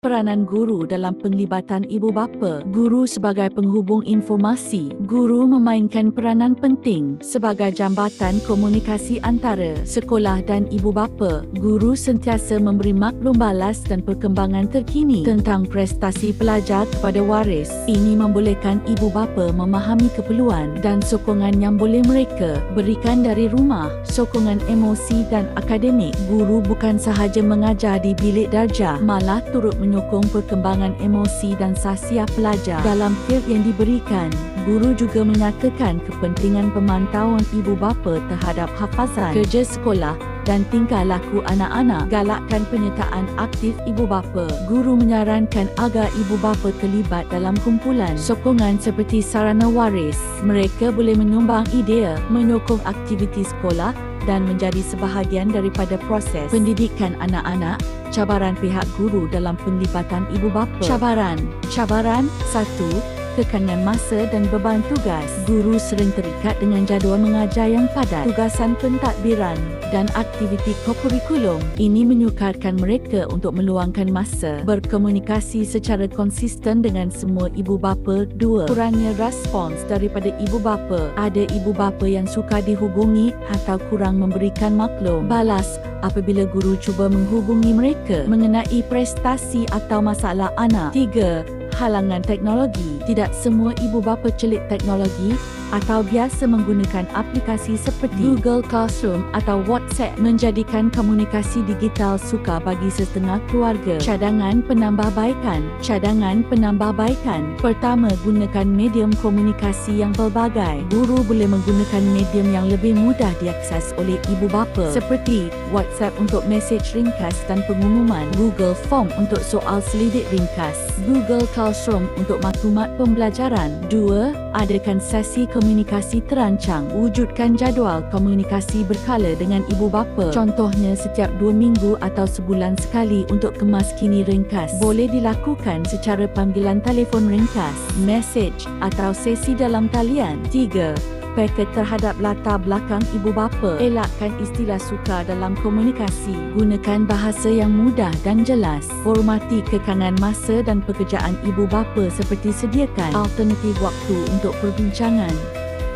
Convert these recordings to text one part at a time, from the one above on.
Peranan guru dalam penglibatan ibu bapa. Guru sebagai penghubung informasi. Guru memainkan peranan penting sebagai jambatan komunikasi antara sekolah dan ibu bapa. Guru sentiasa memberi maklum balas dan perkembangan terkini tentang prestasi pelajar kepada waris. Ini membolehkan ibu bapa memahami keperluan dan sokongan yang boleh mereka berikan dari rumah. Sokongan emosi dan akademik. Guru bukan sahaja mengajar di bilik darjah, malah turut menyokong perkembangan emosi dan sahsiah pelajar dalam field yang diberikan. Guru juga menyatakan kepentingan pemantauan ibu bapa terhadap hafazan, kerja sekolah dan tingkah laku anak-anak. Galakkan penyertaan aktif ibu bapa. Guru menyarankan agar ibu bapa terlibat dalam kumpulan sokongan seperti sarana waris. Mereka boleh menyumbang idea, menyokong aktiviti sekolah dan menjadi sebahagian daripada proses pendidikan anak-anak cabaran pihak guru dalam penglibatan ibu bapa. Cabaran. Cabaran satu kekanan masa dan beban tugas. Guru sering terikat dengan jadual mengajar yang padat, tugasan pentadbiran dan aktiviti kokurikulum. Ini menyukarkan mereka untuk meluangkan masa berkomunikasi secara konsisten dengan semua ibu bapa. Dua, kurangnya respons daripada ibu bapa. Ada ibu bapa yang suka dihubungi atau kurang memberikan maklum. Balas apabila guru cuba menghubungi mereka mengenai prestasi atau masalah anak. Tiga, halangan teknologi. Tidak semua ibu bapa celik teknologi atau biasa menggunakan aplikasi seperti Google Classroom atau WhatsApp menjadikan komunikasi digital sukar bagi setengah keluarga. Cadangan penambahbaikan. Cadangan penambahbaikan. Pertama, gunakan medium komunikasi yang pelbagai. Guru boleh menggunakan medium yang lebih mudah diakses oleh ibu bapa seperti WhatsApp untuk mesej ringkas dan pengumuman, Google Form untuk soal selidik ringkas, Google Classroom classroom untuk maklumat pembelajaran. 2. Adakan sesi komunikasi terancang. Wujudkan jadual komunikasi berkala dengan ibu bapa. Contohnya setiap 2 minggu atau sebulan sekali untuk kemas kini ringkas. Boleh dilakukan secara panggilan telefon ringkas, message atau sesi dalam talian. 3 peka terhadap latar belakang ibu bapa. Elakkan istilah suka dalam komunikasi. Gunakan bahasa yang mudah dan jelas. Hormati kekangan masa dan pekerjaan ibu bapa seperti sediakan alternatif waktu untuk perbincangan.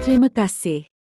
Terima kasih.